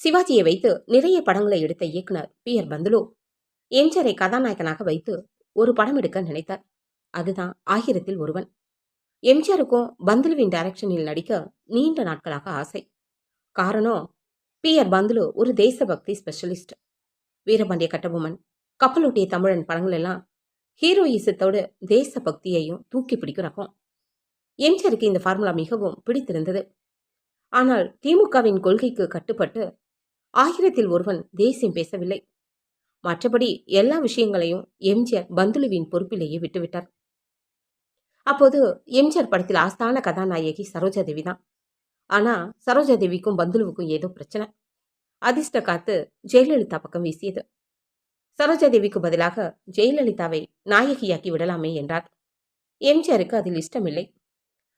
சிவாஜியை வைத்து நிறைய படங்களை எடுத்த இயக்குனர் பி ஆர் பந்துலு. எம்ஜிஆரை கதாநாயகனாக வைத்து ஒரு படம் எடுக்க நினைத்தார். அதுதான் ஆயிரத்தில் ஒருவன். எம்ஜிஆருக்கும் பந்துலுவின் டைரக்ஷனில் நடிக்க நீண்ட நாட்களாக ஆசை. காரணம் பி ஆர் பந்துலு ஒரு தேசபக்தி ஸ்பெஷலிஸ்ட். வீரபாண்டிய கட்டபொம்மன் கப்பலோட்டிய தமிழன் படங்கள் எல்லாம் ஹீரோயிசத்தோடு தேசபக்தியையும் தூக்கி பிடிக்கும் ரகம். எம்ஜிஆருக்கு இந்த ஃபார்முலா மிகவும் பிடித்திருந்தது. ஆனால் திமுகவின் கொள்கைக்கு கட்டுப்பட்டு ஆயிரத்தில் ஒருவன் தேசியம் பேசவில்லை. மற்றபடி எல்லா விஷயங்களையும் எம்ஜிஆர் பந்துலுவின் பொறுப்பிலேயே விட்டுவிட்டார். அப்போது எம்ஜிஆர் படத்தில் ஆஸ்தான கதாநாயகி சரோஜா தேவி தான். ஆனால் சரோஜா தேவிக்கும் பந்துலுவுக்கும் ஏதோ பிரச்சனை. அதிர்ஷ்ட காத்து ஜெயலலிதா பக்கம் வீசியது. சரோஜா தேவிக்கு பதிலாக ஜெயலலிதாவை நாயகியாக்கி விடலாமே என்றார். எம்ஜிஆருக்கு அதில் இஷ்டமில்லை.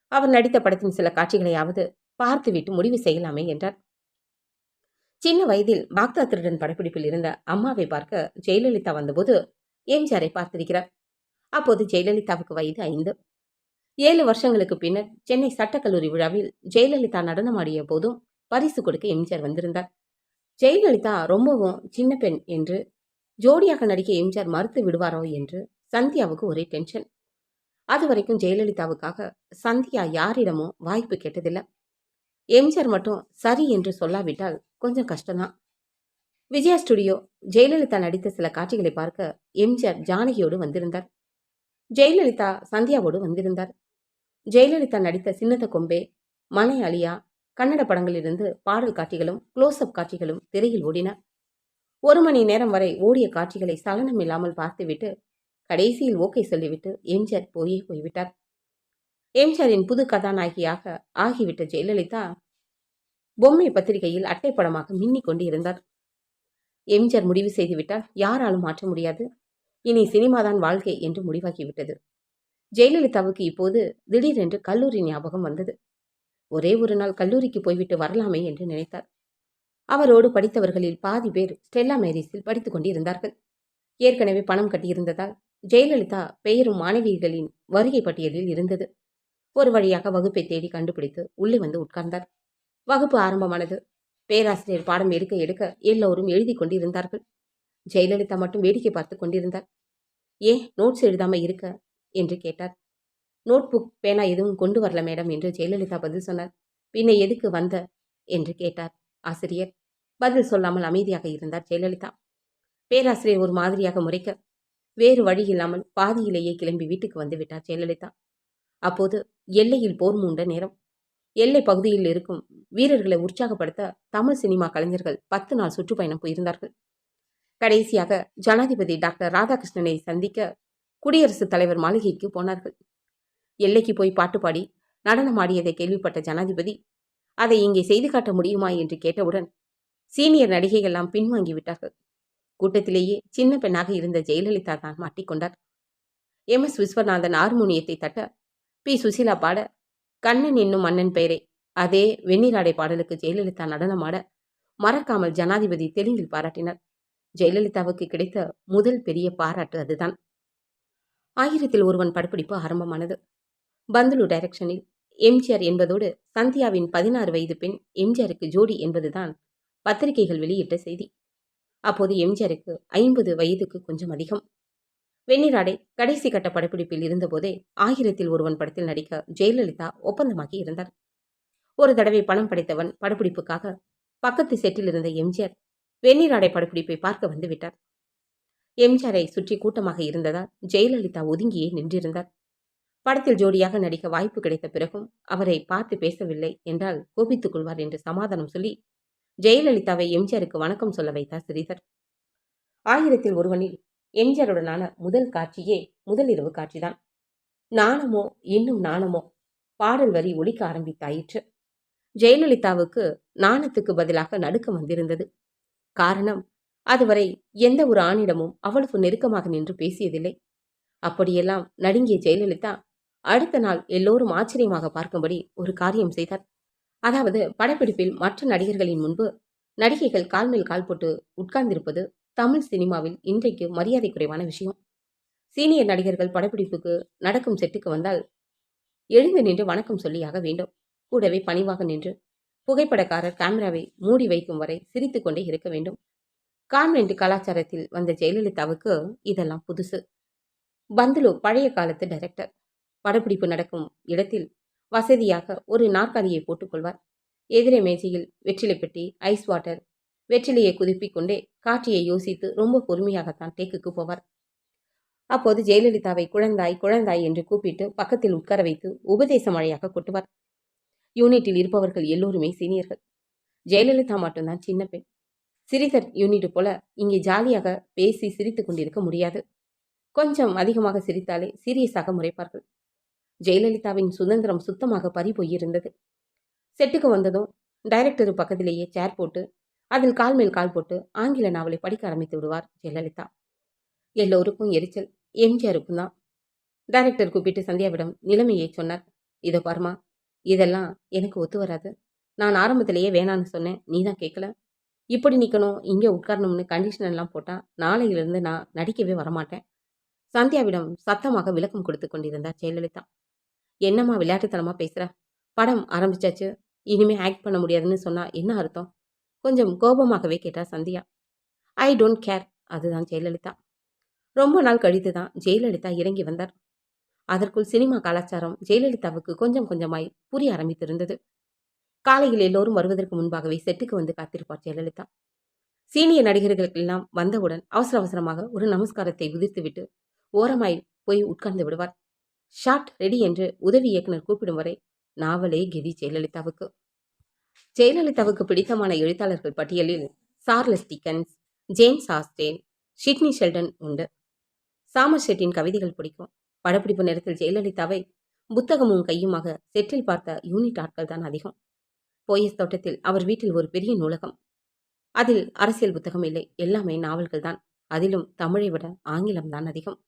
அவர் நடித்த படத்தின் சில காட்சிகளையாவது பார்த்துவிட்டு முடிவு செய்யலாமே என்றார். சின்ன வயதில் பாக்தா திருடன் படப்பிடிப்பில் இருந்த அம்மாவை பார்க்க ஜெயலலிதா வந்தபோது எம்ஜிஆரை பார்த்திருக்கிறார். அப்போது ஜெயலலிதாவுக்கு வயது ஐந்து. ஏழு வருஷங்களுக்கு பின்னர் சென்னை சட்டக்கல்லூரி விழாவில் ஜெயலலிதா நடனமாடிய போதும் பரிசு கொடுக்க எம்ஜிஆர் வந்திருந்தார். ஜெயலலிதா ரொம்பவும் சின்ன பெண் என்று ஜோடியாக நடிக்க எம்ஜிஆர் மறுத்து விடுவாரோ என்று சந்தியாவுக்கு ஒரே டென்ஷன் அது வரைக்கும் ஜெயலலிதாவுக்காக சந்தியா யாரிடமும் வாய்ப்பு கேட்டதில்லை. எம்ஜிஆர் மட்டும் சரி என்று சொல்லாவிட்டால் கொஞ்சம் கஷ்டம்தான். விஜயா ஸ்டுடியோ ஜெயலலிதா நடித்த சில காட்சிகளை பார்க்க எம்ஜிஆர் ஜானகியோடு வந்திருந்தார். ஜெயலலிதா சந்தியாவோடு வந்திருந்தார். ஜெயலலிதா நடித்த சின்னத கொம்பே மனை அலியா கன்னட படங்களிலிருந்து பாடல் காட்சிகளும் க்ளோஸ்அப் காட்சிகளும் திரையில் ஓடின. ஒரு மணி நேரம் வரை ஓடிய காட்சிகளை சலனம் இல்லாமல் பார்த்துவிட்டு கடைசியில் ஓகே சொல்லிவிட்டு எம்ஜிஆர் போயே போய்விட்டார். எம்ஜிஆரின் புது கதாநாயகியாக ஆகிவிட்ட ஜெயலலிதா பொம்மை பத்திரிகையில் அட்டைப்படமாக மின்னிக் கொண்டு இருந்தார் எம்ஜிஆர் முடிவு செய்துவிட்டால் யாராலும் மாற்ற முடியாது. இனி சினிமாதான் வாழ்க்கை என்று முடிவாகிவிட்டது. ஜெயலலிதாவுக்கு இப்போது திடீரென்று கல்லூரி ஞாபகம் வந்தது. ஒரே ஒரு நாள் கல்லூரிக்கு போய்விட்டு வரலாமே என்று நினைத்தார். அவரோடு படித்தவர்களில் பாதி பேர் ஸ்டெல்லா மேரிஸில் படித்துக் கொண்டிருந்தார்கள். ஏற்கனவே பணம் கட்டியிருந்ததால் ஜெயலலிதா பெயரும் மாணவிகளின் வருகை பட்டியலில் இருந்தது. ஒரு வழியாக வகுப்பை தேடி கண்டுபிடித்து உள்ளே வந்து உட்கார்ந்தார். வகுப்பு ஆரம்பமானது. பேராசிரியர் பாடம் எடுக்க எடுக்க எல்லோரும் எழுதி கொண்டிருந்தார்கள். ஜெயலலிதா மட்டும் வேடிக்கை பார்த்து கொண்டிருந்தார் ஏன் நோட்ஸ் எழுதாம இருக்க? என்று கேட்டார். நோட் புக் பேனா எதுவும் கொண்டு வரல மேடம் என்று ஜெயலலிதா பதில் சொன்னார். பின்ன எதுக்கு வந்த? என்று கேட்டார் ஆசிரியர். பதில் சொல்லாமல் அமைதியாக இருந்தார் ஜெயலலிதா. பேராசிரியர் ஒரு மாதிரியாக முறைக்க வேறு வழி இல்லாமல் பாதியிலேயே கிளம்பி வீட்டுக்கு வந்து விட்டார் ஜெயலலிதா. அப்போது எல்லையில் போர் மூண்ட நேரம். எல்லை பகுதியில் இருக்கும் வீரர்களை உற்சாகப்படுத்த தமிழ் சினிமா கலைஞர்கள் பத்து நாள் சுற்றுப்பயணம் போயிருந்தார்கள். கடைசியாக ஜனாதிபதி டாக்டர் ராதாகிருஷ்ணனை சந்திக்க குடியரசுத் தலைவர் மாளிகைக்கு போனார்கள். எல்லைக்கு போய் பாட்டு பாடி நடனமாடியதை கேள்விப்பட்ட ஜனாதிபதி அதை இங்கே செய்து காட்ட முடியுமா? என்று கேட்டவுடன் சீனியர் நடிகைகள்லாம் பின்வாங்கி விட்டார்கள். கூட்டத்திலேயே சின்ன பெண்ணாக இருந்த ஜெயலலிதா தான் மாட்டிக்கொண்டார். எம். எஸ். விஸ்வநாதன் ஹார்மோனியத்தை தட்ட பி. சுசீலா பாட கண்ணன் என்னும் மன்னன் பெயரே. அதே வெண்ணிராடை பாடலுக்கு ஜெயலலிதா நடனமாட மறக்காமல் ஜனாதிபதி தெலுங்கில் பாராட்டினார். ஜெயலலிதாவுக்கு கிடைத்த முதல் பெரிய பாராட்டு அதுதான். ஆயிரத்தில் ஒருவன் படப்பிடிப்பு ஆரம்பமானது. பந்துலு டைரக்ஷனில் எம்ஜிஆர் என்பதோடு சந்தியாவின் பதினாறு வயது பெண் எம்ஜிஆருக்கு ஜோடி என்பதுதான் பத்திரிகைகள் வெளியிட்ட செய்தி. அப்போது எம்ஜிஆருக்கு ஐம்பது வயதுக்கு கொஞ்சம் அதிகம். வெண்ணிராடை கடைசி கட்ட படப்பிடிப்பில் இருந்தபோதே ஆயிரத்தில் ஒருவன் படத்தில் நடிக்க ஜெயலலிதா ஒப்பந்தமாகி இருந்தார். ஒரு தடவை பணம் படைத்தவன் படப்பிடிப்புக்காக பக்கத்து செட்டில் இருந்த எம்ஜிஆர் வெண்ணிராடை படப்பிடிப்பை பார்க்க வந்து விட்டார். எம்ஜிஆரை சுற்றி கூட்டமாக இருந்ததால் ஜெயலலிதா ஒதுங்கியே நின்றிருந்தார். படத்தில் ஜோடியாக நடிக்க வாய்ப்பு கிடைத்த பிறகும் அவரை பார்த்து பேசவில்லை என்றால் கோபித்துக் கொள்வார் என்று சமாதானம் சொல்லி ஜெயலலிதாவை எம்ஜிஆருக்கு வணக்கம் சொல்ல வைத்தார் ஸ்ரீதர். ஆயிரத்தில் ஒருவனில் எம்ஜிஆருடனான முதல் காட்சியே முதலிரவு காட்சிதான். நாணமோ இன்னும் நாணமோ? பாடல் வரி ஒலிக்க ஆரம்பித்தாயிற்று. ஜெயலலிதாவுக்கு நாணத்துக்கு பதிலாக நடுக்கம் வந்திருந்தது. காரணம் அதுவரை எந்த ஒரு ஆணிடமும் அவ்வளவு நெருக்கமாக நின்று பேசியதில்லை. அப்படியெல்லாம் நடுங்கிய ஜெயலலிதா அடுத்த நாள் எல்லோரும் ஆச்சரியமாக பார்க்கும்படி ஒரு காரியம் செய்தார். அதாவது படப்பிடிப்பில் மற்ற நடிகர்களின் முன்பு நடிகைகள் கால் மேல் கால் போட்டு உட்கார்ந்திருப்பது தமிழ் சினிமாவில் இன்றைக்கு மரியாதை குறைவான விஷயம். சீனியர் நடிகர்கள் படப்பிடிப்புக்கு நடக்கும் செட்டுக்கு வந்தால் எழுந்து நின்று வணக்கம் சொல்லியாக வேண்டும். கூடவே பணிவாக நின்று புகைப்படக்காரர் கேமராவை மூடி வைக்கும் வரை சிரித்துக்கொண்டே இருக்க வேண்டும். கான்வென்ட் கலாச்சாரத்தில் வந்த ஜெயலலிதாவுக்கு இதெல்லாம் புதுசு. பந்துலு பழைய காலத்து டைரக்டர் படப்பிடிப்பு நடக்கும் இடத்தில் வசதியாக ஒரு நாற்காலியை போட்டுக்கொள்வார் எதிரே மேஜையில் வெற்றிலை பெட்டி ஐஸ் வாட்டர் வெற்றிலையை குதிப்பிக் கொண்டே காட்சியை யோசித்து ரொம்ப பொறுமையாகத்தான் டேக்குக்கு போவார். அப்போது ஜெயலலிதாவை குழந்தாய் குழந்தாய் என்று கூப்பிட்டு பக்கத்தில் உட்கார வைத்து உபதேச மழையாக கொட்டுவார். யூனிட்டில் இருப்பவர்கள் எல்லோருமே சீனியர்கள். ஜெயலலிதா மட்டும்தான் சின்ன பெண். சிறிதர் யூனிட் போல இங்கே ஜாலியாக பேசி சிரித்து கொண்டிருக்க முடியாது. கொஞ்சம் அதிகமாக சிரித்தாலே சீரியஸாக முறைப்பார்கள். ஜெயலலிதாவின் சுதந்திரம் சுத்தமாக பறி போயிருந்தது செட்டுக்கு வந்ததும் டைரக்டர் பக்கத்திலேயே சேர் போட்டு அதில் கால் மேல் கால் போட்டு ஆங்கில நாவலை படிக்க ஆரம்பித்து விடுவார் ஜெயலலிதா. எல்லோருக்கும் எரிச்சல் எம்ஜிஆருக்கும் தான் டைரக்டர் கூப்பிட்டு சந்தியாவிடம் நிலைமையை சொன்னார். இதோ பாருமா இதெல்லாம் எனக்கு ஒத்து வராது. நான் ஆரம்பத்திலேயே வேணான்னு சொன்னேன். நீ தான் கேட்கல. இப்படி நிற்கணும் இங்கே உட்காரணும்னு கண்டிஷனெல்லாம் போட்டால் நாளையிலிருந்து நான் நடிக்கவே வரமாட்டேன். சந்தியாவிடம் சத்தமாக விளக்கம் கொடுத்து கொண்டிருந்தார் ஜெயலலிதா. என்னம்மா விளையாட்டுத்தனமாக பேசுகிற படம் ஆரம்பிச்சாச்சு. இனிமேல் ஆக்ட் பண்ண முடியாதுன்னு சொன்னால் என்ன அர்த்தம்? கொஞ்சம் கோபமாகவே கேட்டா சந்தியா. I don't care. அதுதான் ஜெயலலிதா. ரொம்ப நாள் கழித்து தான் ஜெயலலிதா இறங்கி வந்தார். அதற்குள் சினிமா கலாச்சாரம் ஜெயலலிதாவுக்கு கொஞ்சம் கொஞ்சமாய் புரிய ஆரம்பித்திருந்தது. காலையில் எல்லோரும் வருவதற்கு முன்பாகவே செட்டுக்கு வந்து காத்திருப்பார் ஜெயலலிதா. சீனியர் நடிகர்களுக்கெல்லாம் வந்தவுடன் அவசர அவசரமாக ஒரு நமஸ்காரத்தை உதிர்த்துவிட்டு ஓரமாய் போய் உட்கார்ந்து விடுவார். ஷாட் ரெடி என்று உதவி இயக்குனர் கூப்பிடும் வரை நாவலே கெதி ஜெயலலிதாவுக்கு. ஜெயலலிதாவுக்கு பிடித்தமான எழுத்தாளர்கள் பட்டியலில் Charles Dickens James Austen Sidney Sheldon உண்டு. சாமர் ஷெட்டின் கவிதைகள் பிடிக்கும். படப்பிடிப்பு நேரத்தில் ஜெயலலிதாவை புத்தகமும் கையுமாக செட்டில் பார்த்த யூனிட் ஆட்கள் தான் அதிகம். போயஸ் தோட்டத்தில் அவர் வீட்டில் ஒரு பெரிய நூலகம். அதில் அரசியல் புத்தகம் இல்லை எல்லாமே நாவல்கள் தான். அதிலும் தமிழை விட ஆங்கிலம் தான் அதிகம்.